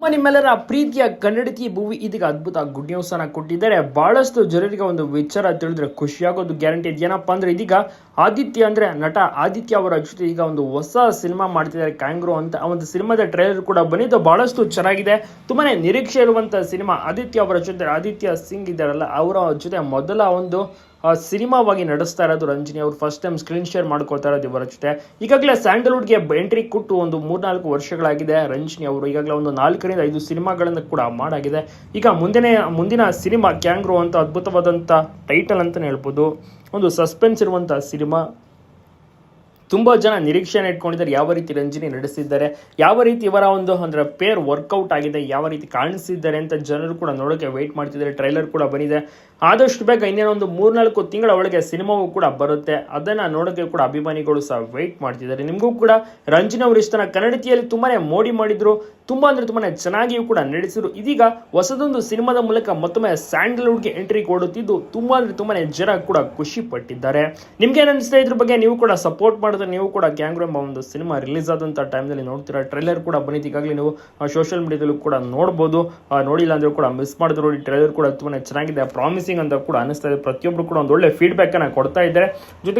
ನಮ್ಮ ನಿಮ್ಮೆಲ್ಲರ ಪ್ರೀತಿಯ ಕನ್ನಡತಿ ಭೂವಿ ಇದೀಗ ಅದ್ಭುತ ಗುಡ್ ನ್ಯೂಸ್ ಅನ್ನ ಕೊಟ್ಟಿದ್ದಾರೆ. ಬಹಳಷ್ಟು ಜನರಿಗೆ ಒಂದು ವಿಚಾರ ತಿಳಿದ್ರೆ ಖುಷಿಯಾಗೋದು ಗ್ಯಾರಂಟಿ ಏನಪ್ಪ ಅಂದ್ರೆ ಇದೀಗ ಆದಿತ್ಯ ಅಂದ್ರೆ ನಟ ಆದಿತ್ಯ ಅವರ ಜೊತೆ ಈಗ ಒಂದು ಹೊಸ ಸಿನಿಮಾ ಮಾಡ್ತಿದ್ದಾರೆ ಕ್ಯಾಂಗ್ರೋ ಅಂತ ಒಂದು ಸಿನಿಮಾದ ಟ್ರೈಲರ್ ಕೂಡ ಬಂದಿದ್ದು ಬಹಳಷ್ಟು ಚೆನ್ನಾಗಿದೆ. ತುಂಬಾನೇ ನಿರೀಕ್ಷೆ ಇರುವಂತ ಸಿನಿಮಾ ಆದಿತ್ಯ ಅವರ ಜೊತೆ. ಆದಿತ್ಯ ಸಿಂಗ್ ಇದ್ದಾರಲ್ಲ, ಅವರ ಜೊತೆ ಮೊದಲ ಒಂದು ಸಿನಿಮಾವಾಗಿ ನಡೆಸ್ತಾ ಇರೋದು ರಂಜಿನಿ ಅವರು. ಫಸ್ಟ್ ಟೈಮ್ ಸ್ಕ್ರೀನ್ ಶೇರ್ ಮಾಡ್ಕೊಳ್ತಾ ಇರೋದು ಇವರ ಜೊತೆ. ಈಗಾಗಲೇ ಸ್ಯಾಂಡಲ್ವುಡ್ಗೆ ಎಂಟ್ರಿ ಕೊಟ್ಟು ಒಂದು ಮೂರ್ನಾಲ್ಕು ವರ್ಷಗಳಾಗಿದೆ ರಂಜಿನಿ ಅವರು. ಈಗಾಗಲೇ ಒಂದು ನಾಲ್ಕರಿಂದ ಐದು ಸಿನಿಮಾಗಳನ್ನು ಕೂಡ ಮಾಡಾಗಿದೆ. ಈಗ ಮುಂದಿನ ಮುಂದಿನ ಸಿನಿಮಾ ಕ್ಯಾಂಗ್ರೋ ಅಂತ ಅದ್ಭುತವಾದಂಥ ಟೈಟಲ್ ಅಂತಲೇ ಹೇಳ್ಬೋದು. ಒಂದು ಸಸ್ಪೆನ್ಸ್ ಇರುವಂಥ ಸಿನಿಮಾ. ತುಂಬ ಜನ ನಿರೀಕ್ಷೆನ ಇಟ್ಕೊಂಡಿದ್ದಾರೆ. ಯಾವ ರೀತಿ ರಂಜಿನಿ ನಡೆಸಿದ್ದಾರೆ, ಯಾವ ರೀತಿ ಇವರ ಒಂದು ಅಂದ್ರೆ ಪೇರ್ ವರ್ಕೌಟ್ ಆಗಿದೆ, ಯಾವ ರೀತಿ ಕಾಣಿಸಿದ್ದಾರೆ ಅಂತ ಜನರು ಕೂಡ ನೋಡೋಕೆ ವೆಯ್ಟ್ ಮಾಡ್ತಿದ್ದಾರೆ. ಟ್ರೈಲರ್ ಕೂಡ ಬಂದಿದೆ. ಆದಷ್ಟು ಬೇಗ ಇನ್ನೇನೋ ಒಂದು ಮೂರ್ನಾಲ್ಕು ತಿಂಗಳ ಒಳಗೆ ಸಿನಿಮಾವು ಕೂಡ ಬರುತ್ತೆ. ಅದನ್ನ ನೋಡೋಕೆ ಕೂಡ ಅಭಿಮಾನಿಗಳು ಸಹ ವೆಯ್ಟ್ ಮಾಡ್ತಿದ್ದಾರೆ. ನಿಮಗೂ ಕೂಡ ರಂಜಿನ ಅವರು ಇಷ್ಟನ ಕನ್ನಡತಿಯಲ್ಲಿ ತುಂಬಾನೇ ಮೋಡಿ ಮಾಡಿದ್ರು. ತುಂಬಾ ಅಂದ್ರೆ ತುಂಬಾನೇ ಚೆನ್ನಾಗಿಯೂ ಕೂಡ ನಡೆಸಿದ್ರು ಇದೀಗ ಹೊಸದೊಂದು ಸಿನಿಮಾದ ಮೂಲಕ ಮತ್ತೊಮ್ಮೆ ಸ್ಯಾಂಡಲ್ವುಡ್ಗೆ ಎಂಟ್ರಿ ಕೊಡುತ್ತಿದ್ದು, ತುಂಬಾ ಅಂದ್ರೆ ತುಂಬಾನೇ ಜನ ಕೂಡ ಖುಷಿ ಪಟ್ಟಿದ್ದಾರೆ. ನಿಮ್ಗೆ ಏನ್ ಅನಿಸ್ತಾ ಇದ್ರ ಬಗ್ಗೆ ನೀವು ಕೂಡ ಸಪೋರ್ಟ್ ಮಾಡಿದ್ರೆ ನೀವು ಕೂಡ ಗ್ಯಾಂಗ್ರೋ ಎಂಬ ಒಂದು ಸಿನಿಮಾ ರಿಲೀಸ್ ಆದಂತ ಟೈಮ್ನಲ್ಲಿ ನೋಡ್ತೀರಾ? ಟ್ರೈಲರ್ ಕೂಡ ಬಂದಿತ್ತು ಈಗಾಗಲೇ ನೀವು ಸೋಷಿಯಲ್ ಮೀಡಿಯಾದಲ್ಲೂ ಕೂಡ ನೋಡ್ಬೋದು. ನೋಡಿಲ್ಲ ಅಂದ್ರೆ ಕೂಡ ಮಿಸ್ ಮಾಡಿದ್ರು ನೋಡಿ. ಟ್ರೈಲರ್ ಕೂಡ ತುಂಬಾ ಚೆನ್ನಾಗಿದೆ ಪ್ರಾಮಿಸಿಂಗ್ ಅಂತ ಕೂಡ ಅನಿಸ್ತಾ ಇದೆ. ಪ್ರತಿಯೊಬ್ಬರು ಕೂಡ ಒಂದು ಒಳ್ಳೆ ಫೀಡ್ಬ್ಯಾಕ್ ಅನ್ನ ಕೊಡ್ತಾ ಇದ್ದಾರೆ. ಜೊತೆಗೆ